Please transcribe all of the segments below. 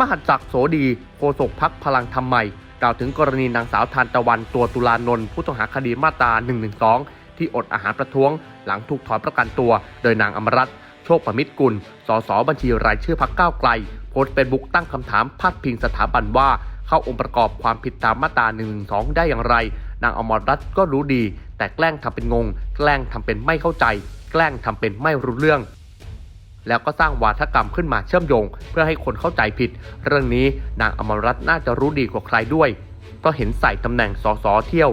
มหัสจักรโสดีโฆษกพักพลังธรรมใหม่ กล่าวถึงกรณีนางสาวทานตะวันตัวตุลานนท์ผู้ต้องหาคดีมาตรา 112 ที่อดอาหารประท้วง หลังถูกถอนประกันตัว โดยนางอมรัตนโชคประมิตรกุล สสบัญชีรายชื่อพักก้าวไกล โพสต์เฟซบุ๊กตั้งคำถามพาดพิงสถาบันว่าเข้าองค์ประกอบความผิดตามมาตรา 112 ได้อย่างไร นางอมรรัตน์ก็รู้ดี แต่แกล้งทำเป็นงง แกล้งทำเป็นไม่เข้าใจ แกล้งทำเป็นไม่รู้เรื่อง แล้วก็สร้างวาทกรรมขึ้นมาเชื่อมโยง เพื่อให้คนเข้าใจผิด เรื่องนี้นางอมรรัตน์น่าจะรู้ดีกว่าใครด้วยเพราะเห็นใส่ตำแหน่งสสเที่ยว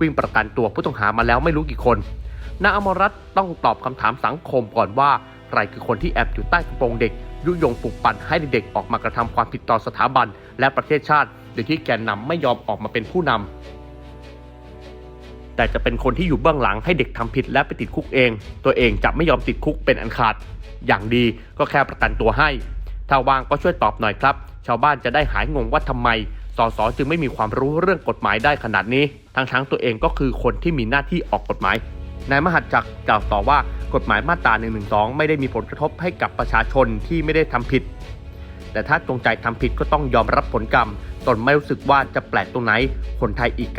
วิ่งประกันตัวผู้ต้องหามาแล้วไม่รู้กี่คน นางอมรรัตน์ต้องตอบคำถามสังคมก่อนว่าใครคือคนที่แอบอยู่ใต้กระโปรงเด็ก ยุยงปลุกปั่นให้เด็กๆออกมากระทำความผิดต่อสถาบัน และประเทศชาติโดยที่แกนนำไม่ยอมออกมาเป็นผู้นำ แต่จะเป็นคนที่อยู่เบื้องหลังให้เด็กทำผิดและไปติดคุกเอง ตัวเองจะไม่ยอมติดคุกเป็นอันขาด อย่างดีก็แค่ประกันตัวให้ ถ้าว่างก็ช่วยตอบหน่อยครับ ชาวบ้านจะได้หายงงว่าทำไมสสจึงไม่มีความรู้เรื่องกฎหมายได้ขนาดนี้ ทั้งๆตัวเองก็คือคนที่มีหน้าที่ออกกฎหมาย นายมหัสจักกล่าวต่อว่ากฎหมายมาตรา1นึไม่ได้มีผลกระทบให้กับประชาชนที่ไม่ได้ทำผิด แต่ถ้าจงใจทำผิดก็ต้องยอมรับผลกรรม ตนไม่รู้สึกว่าจะแปลกตรงไหน คนไทยอีก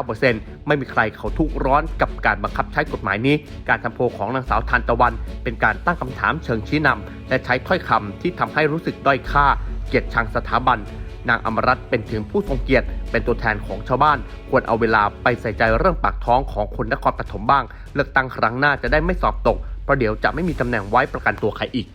99.99%ไม่มีใครเขาทุกร้อนกับการบังคับใช้กฎหมายนี้ การทำโพลของนางสาวทานตะวัน เป็นการตั้งคำถามเชิงชี้นำและใช้ถ้อยคำที่ทำให้รู้สึกด้อยค่า เกลียดชังสถาบันนางอมรัตน์เป็นถึงผู้ทรงเกียรติ เป็นตัวแทนของชาวบ้าน ควรเอาเวลาไปใส่ใจเรื่องปากท้องของคนนครปฐมบ้าง เลือกตั้งครั้งหน้าจะได้ไม่สอบตกเพราะเดี๋ยวจะไม่มีตำแหน่งไว้ประกันตัวใครอีก